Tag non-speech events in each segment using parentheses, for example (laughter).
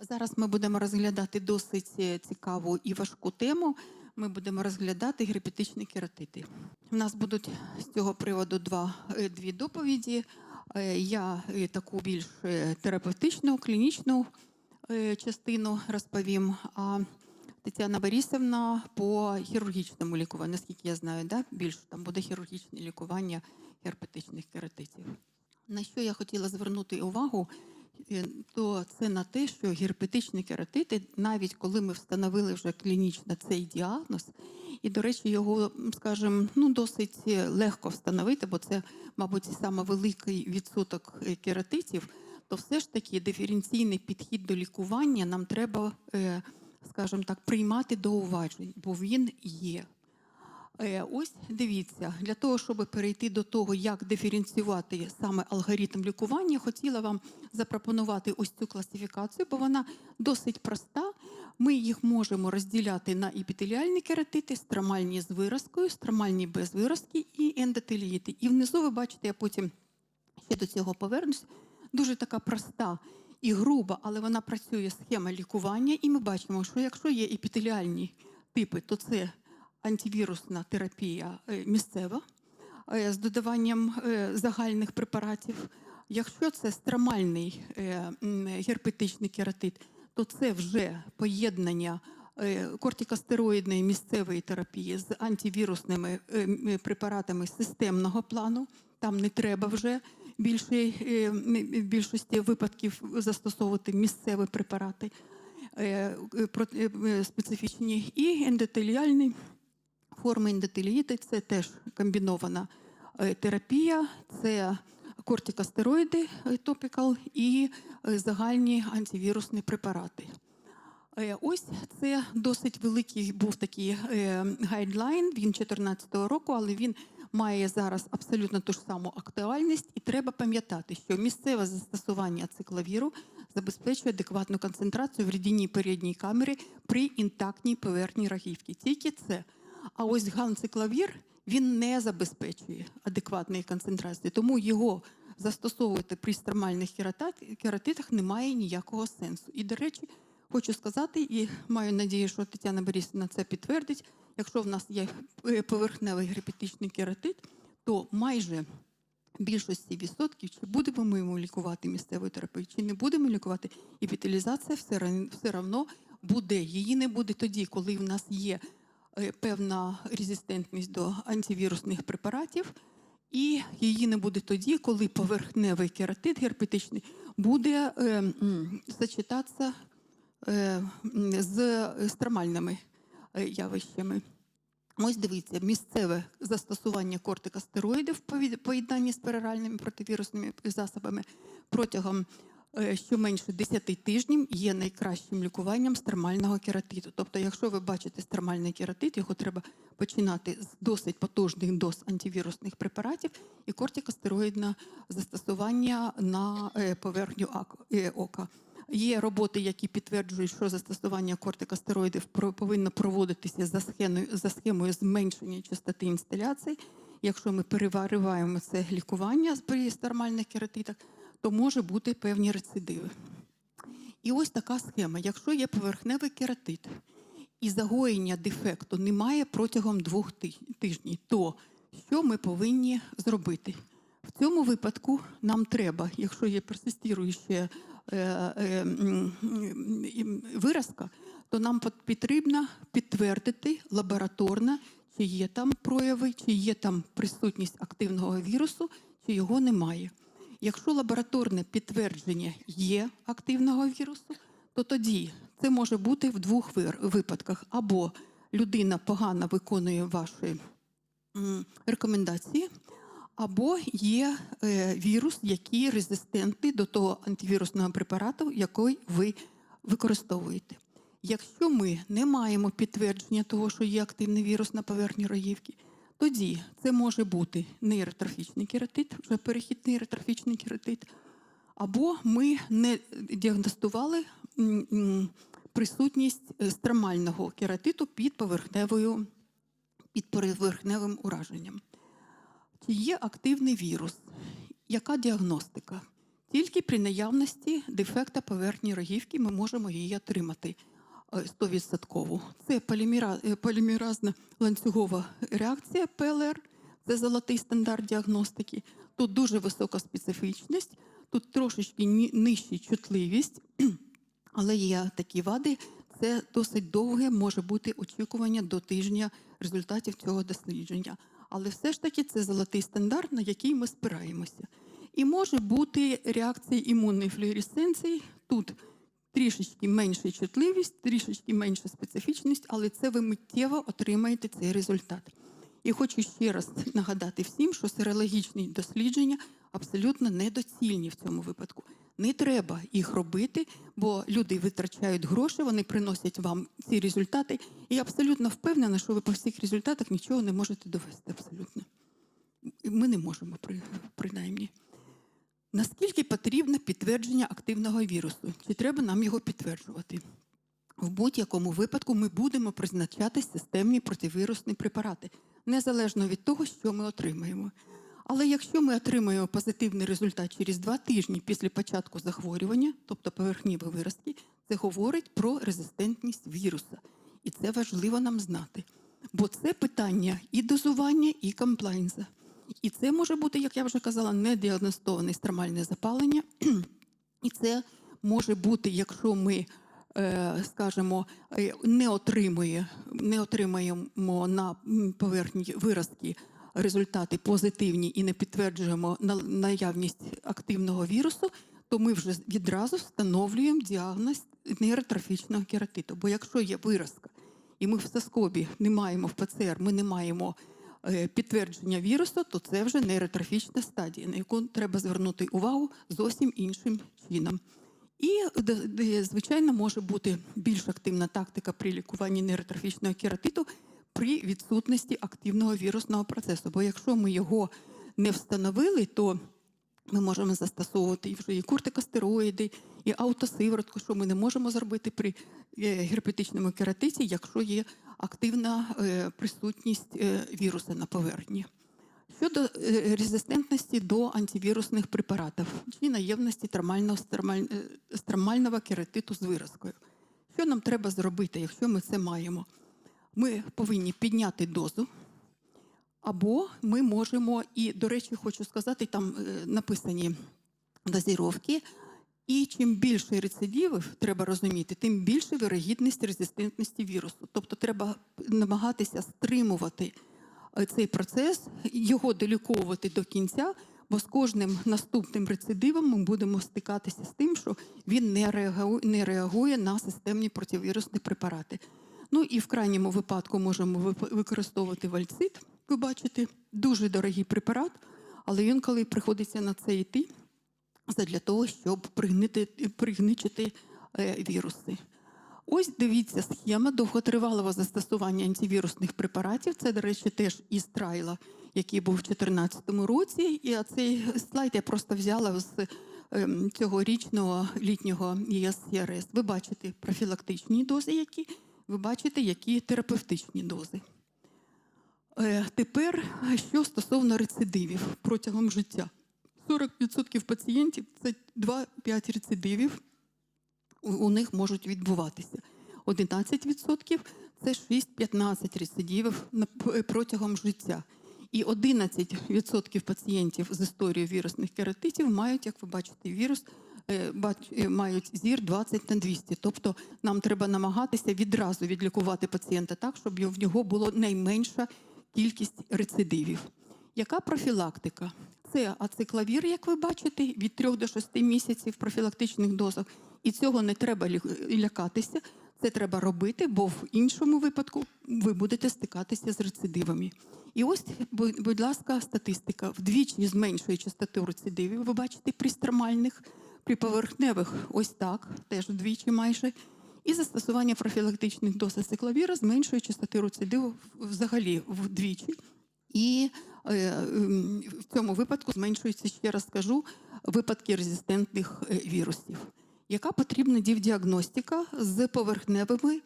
Зараз ми будемо розглядати досить е, цікаву і важку тему. Ми будемо розглядати герпетичні кератити. У нас будуть з цього приводу два, е, дві доповіді. Е, Я таку більш терапевтичну, клінічну частину розповім. А Тетяна Борисовна по хірургічному лікуванню, наскільки я знаю, да? більш там буде хірургічне лікування герпетичних кератитів. На що я хотіла звернути увагу, то це на те, що герпетичні кератити, навіть коли ми встановили вже клінічно цей діагноз, і, до речі, його, скажімо, ну, досить е, легко встановити, бо це, мабуть, саме великий відсоток е, кератитів, то все ж таки диференційний підхід до лікування нам треба, е, скажімо так, приймати до уваги, бо він є. Е, Ось дивіться, для того, щоб перейти до того, як диференціювати саме алгоритм лікування, хотіла вам запропонувати ось цю класифікацію, бо вона досить проста. Ми їх можемо розділяти на епітеліальні кератити, стромальні з виразкою, стромальні без виразки і ендотеліїти. І внизу ви бачите, я потім ще до цього повернусь. Дуже така проста і груба, але вона працює схема лікування. І ми бачимо, що якщо є епітеліальні типи, то це антивірусна терапія е, місцева е, з додаванням е, загальних препаратів. Якщо це стромальний герпетичний кератит, то це вже поєднання кортикостероїдної місцевої терапії з антивірусними препаратами системного плану. Там не треба вже більше, в більшості випадків застосовувати місцеві препарати специфічні і ендотеліальний Форми ендотеліїти – це теж комбінована е, терапія, це кортикостероїди е, топікал і е, загальні антивірусні препарати. Ось це досить великий був такий гайдлайн, він 2014 року, але він має зараз абсолютно ту ж саму актуальність. І треба пам'ятати, що місцеве застосування цикловіру забезпечує адекватну концентрацію в рідинній передній камері при інтактній поверхні рогівки. Тільки це. А ось ганцикловір він не забезпечує адекватної концентрації, тому його застосовувати при стромальних кератитах немає ніякого сенсу. І, до речі, хочу сказати, і маю надію, що Тетяна Борисівна це підтвердить. Якщо в нас є е, поверхневий герпетичний кератит, то майже більшості відсотків, чи будемо ми йому лікувати місцевою терапією, чи не будемо лікувати, епіталізація все, ран- все одно буде. Її не буде тоді, коли в нас є певна резистентність до антивірусних препаратів, і її не буде тоді, коли поверхневий кератит герпетичний буде е, м, сочетатися е, з стромальними е, явищами. Ось дивіться, місцеве застосування кортикостероїдів в поєднанні з пероральними противірусними засобами протягом е, щонайменше 10 тижнів є найкращим лікуванням стромального кератиту. Тобто, якщо ви бачите стромальний кератит, його треба починати з досить потужних доз антивірусних препаратів і кортикостероїдне застосування на е, поверхню е, ока. Є роботи, які підтверджують, що застосування кортикостероїдів повинно проводитися за схемою, за схемою зменшення частоти інсталяцій. Якщо ми перевариваємо це лікування при нормальних кератитах, то може бути певні рецидиви. І ось така схема. Якщо є поверхневий кератит і загоєння дефекту немає протягом двох тижнів, то що ми повинні зробити? В цьому випадку нам треба, якщо є персистіруюча е, е, виразка, то нам потрібно підтвердити лабораторно, чи є там прояви, чи є там присутність активного вірусу, чи його немає. Якщо лабораторне підтвердження є активного вірусу, то тоді це може бути в двох випадках: або людина погано виконує ваші рекомендації, або є е, вірус, який резистентний до того антивірусного препарату, який ви використовуєте. Якщо ми не маємо підтвердження того, що є активний вірус на поверхні роївки, тоді це може бути нейротрофічний кератит, вже перехід нейротрофічний кератит, або ми не діагностували присутність е, стромального кератиту під поверхневою під поверхневим ураженням. Чи є активний вірус? Яка діагностика? Тільки при наявності дефекта поверхні рогівки ми можемо її отримати 100%. Це полімера- е, полімеразна ланцюгова реакція ПЛР, це золотий стандарт діагностики. Тут дуже висока специфічність, тут трошечки нижча чутливість, (clears throat) але є такі вади. Це досить довге може бути очікування до тижня результатів цього дослідження. Але все ж таки це золотий стандарт, на який ми спираємося. І може бути реакція імунної флюоресценції. Тут трішечки менша чутливість, трішечки менша специфічність, але це ви миттєво отримаєте цей результат. І хочу ще раз нагадати всім, що серологічні дослідження абсолютно недоцільні в цьому випадку. Не треба їх робити, бо люди витрачають гроші, вони приносять вам ці результати. І я абсолютно впевнена, що ви по всіх результатах нічого не можете довести. Абсолютно. Ми не можемо, принаймні. Наскільки потрібне підтвердження активного вірусу? Чи треба нам його підтверджувати? В будь-якому випадку ми будемо призначати системні противірусні препарати, незалежно від того, що ми отримаємо. Але якщо ми отримаємо позитивний результат через два тижні після початку захворювання, тобто поверхневі виразки, це говорить про резистентність віруса. І це важливо нам знати. Бо це питання і дозування, і комплайнса. І це може бути, як я вже казала, недіагностоване стромальне запалення. (clears throat) І це може бути, якщо ми, е, скажімо, е, не, отримує, не отримаємо на поверхні виразки результати позитивні і не підтверджуємо на- наявність активного вірусу, то ми вже відразу встановлюємо діагноз нейротрофічного кератиту. Бо якщо є виразка, і ми в соскобі не маємо в ПЦР, ми не маємо підтвердження вірусу, то це вже нейротрофічна стадія, на яку треба звернути увагу зовсім іншим чином. І, звичайно, може бути більш активна тактика при лікуванні нейротрофічного кератиту при відсутності активного вірусного процесу. Бо якщо ми його не встановили, то ми можемо застосовувати і вже і кортикостероїди, і аутосиворотку, що ми не можемо зробити при е, герпетичному кератиті, якщо є активна е, присутність е, віруса на поверхні. Щодо резистентності до антивірусних препаратів чи наявності термального е, кератиту з виразкою. Що нам треба зробити, якщо ми це маємо? Ми повинні підняти дозу, або ми можемо, і, до речі, хочу сказати, там е, написані дозіровки. І чим більше рецидивів треба розуміти, тим більше вирогідність резистентності вірусу. Тобто треба намагатися стримувати е, цей процес, його доліковувати до кінця, бо з кожним наступним рецидивом ми будемо стикатися з тим, що він не реагує, не реагує на системні противірусні препарати. Ну і в крайньому випадку можемо використовувати вальцит. Ви бачите, дуже дорогий препарат, але він, коли приходиться на це йти, для того, щоб пригнити, пригничити е, віруси. Ось дивіться схема довготривалого застосування антивірусних препаратів. Це, до речі, теж із трайла, який був у 2014 році. І цей слайд я просто взяла з ем, цьогорічного літнього ЄС-ЄРС. Ви бачите профілактичні дози, які ви бачите, які терапевтичні дози. Е, Тепер що стосовно рецидивів протягом життя. 40% пацієнтів це 2-5 рецидивів у, них можуть відбуватися. 11% це 6-15 рецидивів п- протягом життя. І 11% пацієнтів з історією вірусних кератитів мають, як ви бачите, вірус, е, е, мають зір 20 на 200. Тобто нам треба намагатися відразу відлікувати пацієнта так, щоб в нього було найменша кількість рецидивів. Яка профілактика? Це ациклавір, як ви бачите, від 3 до 6 місяців в профілактичних дозах. І цього не треба лякатися. Це треба робити, бо в іншому випадку ви будете стикатися з рецидивами. І ось, будь ласка, статистика. Вдвічі зменшує частоту рецидивів. Ви бачите, при стромальних, при поверхневих ось так, теж вдвічі майже. І застосування профілактичних доз ациклавіра зменшує частоту рецидиву взагалі вдвічі. І е, ем, в цьому випадку зменшується, ще раз скажу, випадки резистентних е, вірусів. Яка потрібна діагностика з поверхневими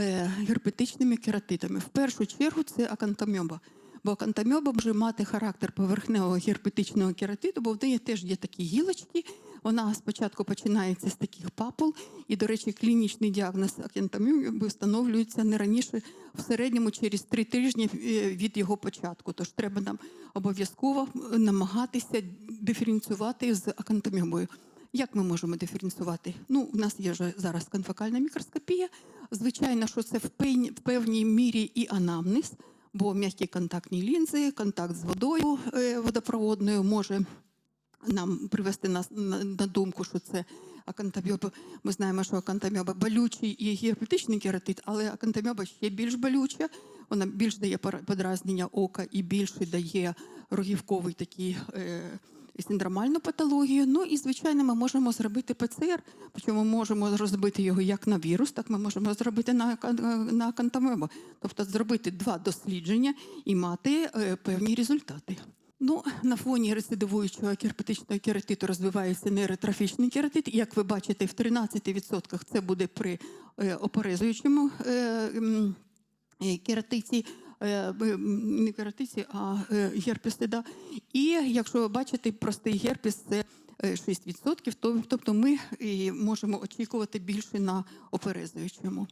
е, герпетичними кератитами? В першу чергу це акантомьоба. Бо акантомьоба може мати характер поверхневого герпетичного кератиту, бо в неї теж є такі гілочки, Вона спочатку починається з таких папул, і, до речі, клінічний діагноз акентаміоби встановлюється не раніше в середньому через три тижні е, від його початку. Тож треба нам обов'язково е, намагатися диференціювати з акантаміобою. Як ми можемо диференціювати? Ну, у нас є вже зараз конфокальна мікроскопія. Звичайно, що це в певній мірі і анамнез, бо м'які контактні лінзи, контакт з водою е, водопроводною може нам привести нас на, думку, що це акантаміоба. Ми знаємо, що акантаміоба болючий і герпетичний кератит, але акантаміоба ще більш болюча. Вона більш дає подразнення ока і більше дає рогівковий такий. Е, Синдромальну патологію. Ну і звичайно, ми можемо зробити ПЦР, причому ми можемо зробити його як на вірус, так ми можемо зробити на, кан- на кантамебо. Тобто зробити два дослідження і мати е, певні результати. Ну, на фоні рецидивуючого керпетичного кератиту розвивається нейротрофічний кератит. Як ви бачите, в 13% це буде при е, опорезуючому е, е, кератиті, е, не кератиті, а е. Да. І якщо ви бачите, простий герпес це е, 6%, то- тобто ми можемо очікувати більше на оперезуючому.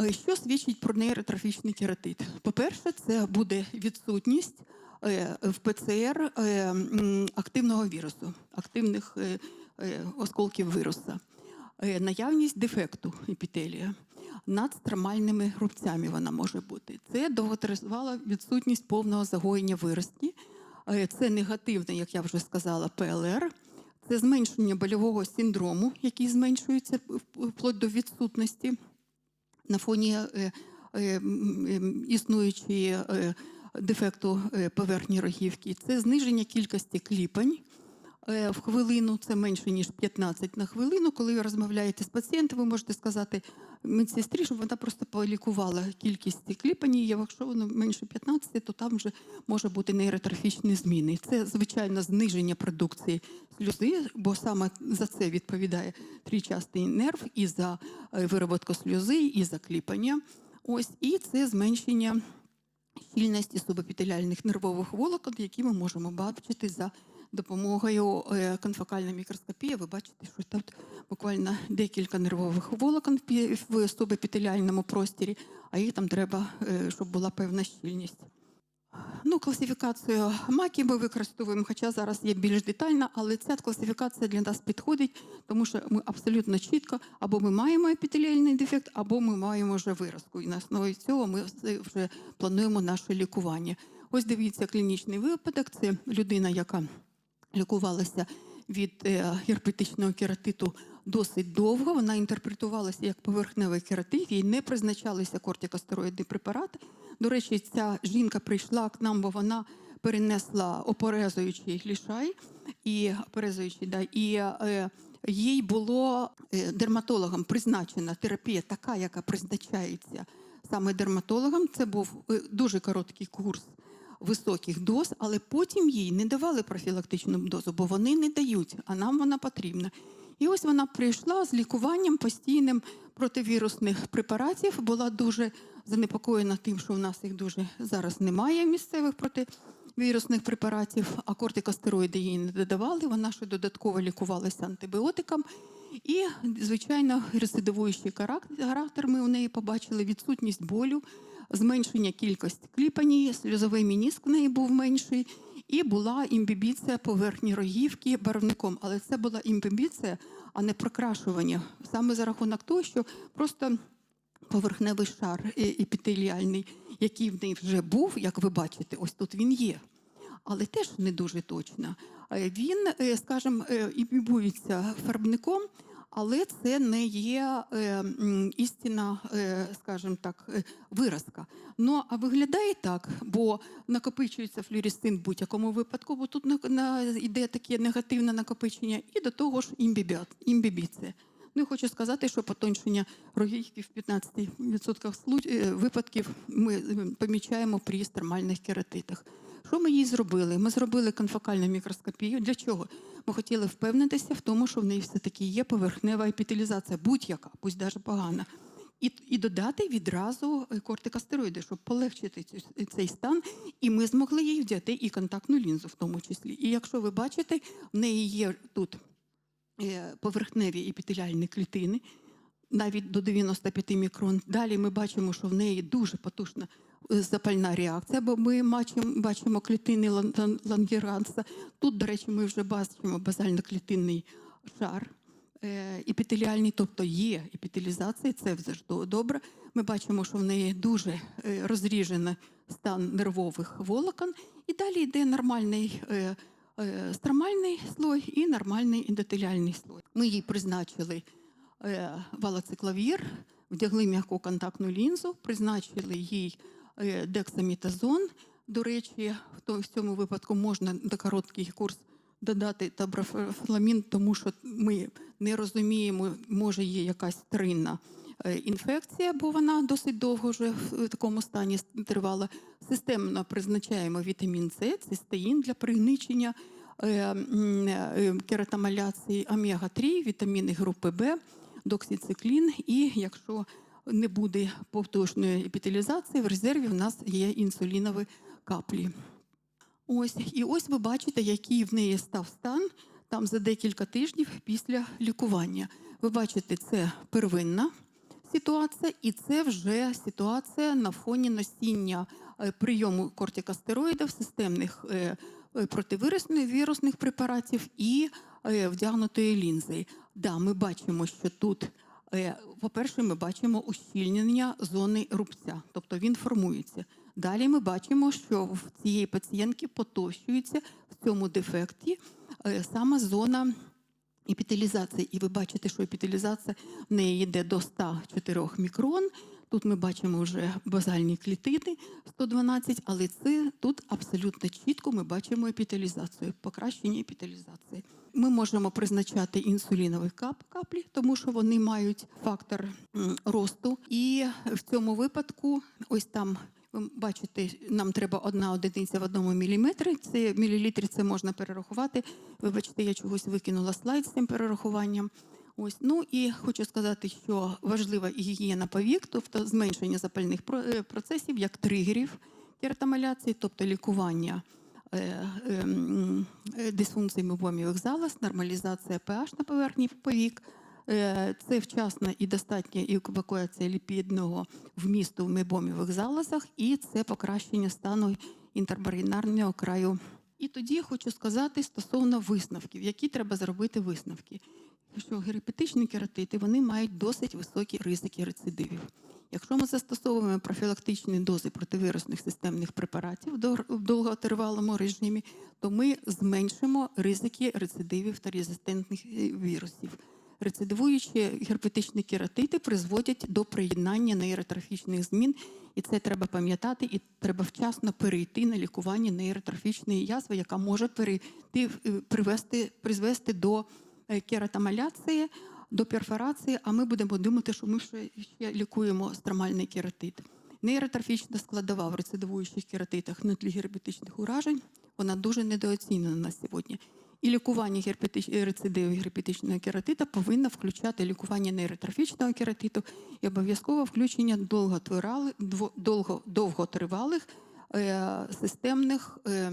Е, Що свідчить про нейротрофічний кератит? По-перше, це буде відсутність е, в ПЦР е, активного вірусу, активних е, е, осколків вируса, Е, наявність дефекту епітелія. Над стромальними рубцями вона може бути. Це довготривала відсутність повного загоєння виразки. Е, Це негативне, як я вже сказала, ПЛР. Це зменшення больового синдрому, який зменшується вплоть до відсутності на фоні е, е, існуючої е, дефекту е, поверхні рогівки. Це зниження кількості кліпань е, в хвилину, це менше ніж 15 на хвилину. Коли ви розмовляєте з пацієнтом, ви можете сказати медсестрі, щоб вона просто полікувала кількість кліпань. І якщо воно менше 15, то там вже може бути нейротрофічні зміни. Це звичайно зниження продукції сльози, бо саме за це відповідає трічастий нерв і за е, вироботку сльози, і за кліпання. Ось і це зменшення щільності субепітеляльних нервових волокон, які ми можемо бачити за допомогою е, конфокальної мікроскопії. Ви бачите, що тут буквально декілька нервових волокон в субепітеляльному просторі, а їх там треба, е, щоб була певна щільність. Ну, класифікацію маків ми використовуємо, хоча зараз є більш детальна, але ця класифікація для нас підходить, тому що ми абсолютно чітко або ми маємо епітеліальний дефект, або ми маємо вже виразку. І на основі цього ми вже плануємо наше лікування. Ось дивіться клінічний випадок. Це людина, яка лікувалася від е, герпетичного кератиту досить довго. Вона інтерпретувалася як поверхневий кератит, їй не призначалися кортикостероїдні препарати. До речі, ця жінка прийшла к нам, бо вона перенесла опорезуючий лішай і опорезуючий, да, і е, їй було е, дерматологом призначена терапія, така, яка призначається саме дерматологам. Це був е, дуже короткий курс високих доз, але потім їй не давали профілактичну дозу, бо вони не дають, а нам вона потрібна. І ось вона прийшла з лікуванням постійним противірусних препаратів, була дуже занепокоєна тим, що в нас їх дуже зараз немає місцевих противірусних препаратів, а кортикостероїди їй не додавали. Вона ще додатково лікувалася антибіотиком. І, звичайно, рецидивуючий характер ми у неї побачили відсутність болю, зменшення кількості кліпані, сльозовий мініск в неї був менший, і була імбібіція поверхні рогівки барвником. Але це була імбібіція, а не прокрашування. Саме за рахунок того, що просто поверхневий шар е, епітеліальний, який в неї вже був, як ви бачите, ось тут він є. Але теж не дуже точно. Е, Він, е, скажімо, імбібується фарбником, але це не є е, істина, е, скажімо так, е, виразка. Ну а виглядає так, бо накопичується флюоресцин в будь-якому випадку, бо тут на, на, йде таке негативне накопичення, і до того ж імбібіція. Ну і хочу сказати, що потончення рогівки в 15% е, випадків ми е, помічаємо при стермальних кератитах. Що ми їй зробили? Ми зробили конфокальну мікроскопію. Для чого? Ми хотіли впевнитися в тому, що в неї все-таки є поверхнева епітелізація, будь-яка, пусть навіть погана. І, і додати відразу е, кортикостероїди, щоб полегшити цю- цей стан. І ми змогли їй взяти і контактну лінзу в тому числі. І якщо ви бачите, в неї є тут поверхневі епітеліальні клітини, навіть до 95 мікрон. Далі ми бачимо, що в неї дуже потужна е, запальна реакція, бо ми бачимо, бачимо клітини лан- лан- лангеранса. Тут, до речі, ми вже бачимо базально-клітинний шар е, епітеліальний, тобто є епітелізація, це завжди добре. Ми бачимо, що в неї дуже е, розріжений стан нервових волокон, і далі йде нормальний е, е, стромальний слой і нормальний ендотеліальний слой. Ми їй призначили е, валоциклавір, вдягли м'яку контактну лінзу, призначили їй е, дексамітазон. До речі, в то- в цьому випадку можна на короткий курс додати таброфламін, тому що ми не розуміємо, може є якась тринна е, інфекція, бо вона досить довго вже в такому стані тривала. Системно призначаємо вітамін С, цистеїн для пригничення е, е, кератомаляції, омега-3, вітаміни групи Б, доксициклін. І якщо не буде повторної епітелізації, в резерві в нас є інсулінові каплі. Ось, і ось ви бачите, який в неї став стан там за декілька тижнів після лікування. Ви бачите, це первинна ситуація, і це вже ситуація на фоні носіння е, прийому кортикостероїдів, системних е, е, вірусних препаратів і вдягнутої лінзи. Да, ми бачимо, що тут, по-перше, ми бачимо ущільнення зони рубця, тобто він формується. Далі ми бачимо, що в цієї пацієнтки потовщується в цьому дефекті саме зона епітелізації. І ви бачите, що епітелізація в неї йде до 104 мікрон. Тут ми бачимо вже базальні клітини 112, але це тут абсолютно чітко ми бачимо епітелізацію, покращення епітелізації. Ми можемо призначати інсулінові кап каплі, тому що вони мають фактор росту. І в цьому випадку, ось там ви бачите, нам треба одна одиниця в одному міліметрі. Це мілілітрі це можна перерахувати. Вибачте, я чогось викинула слайд з цим перерахуванням. Ось ну і хочу сказати, що важлива гігієна повік, тобто зменшення запальних е, процесів як тригерів кератомаляції, тобто лікування е, е, м, е, дисфункцій мебомівих залоз, нормалізація pH на поверхні повік. Е, Це вчасна і достатня евакуація ліпідного вмісту в мебомівих залозах, і це покращення стану інтербаринарного краю. І тоді хочу сказати стосовно висновків, які треба зробити висновки. Що герпетичні кератити вони мають досить високі ризики рецидивів. Якщо ми застосовуємо профілактичні дози противірусних системних препаратів в довготривалому режимі, то ми зменшимо ризики рецидивів та резистентних е, вірусів. Рецидивуючі герпетичні кератити призводять до приєднання нейротрофічних змін, і це треба пам'ятати, і треба вчасно перейти на лікування нейротрофічної язви, яка може перейти е, привести, призвести до е, кератомаляції, до перфорації, а ми будемо думати, що ми ще, лікуємо стромальний кератит. Нейротрофічна складова в рецидивуючих кератитах герпетичних уражень, вона дуже недооцінена на сьогодні. І лікування герпетич... рецидиву герпетичного кератита повинно включати лікування нейротрофічного кератиту і обов'язково включення довготривалих е, системних е,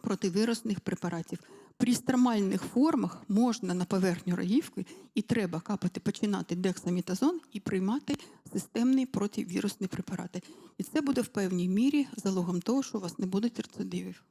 противірусних препаратів. При стромальних формах можна на поверхню рогівки і треба капати, починати дексамітазон і приймати системні противірусні препарати. І це буде в певній мірі залогом того, що у вас не буде рецидивів.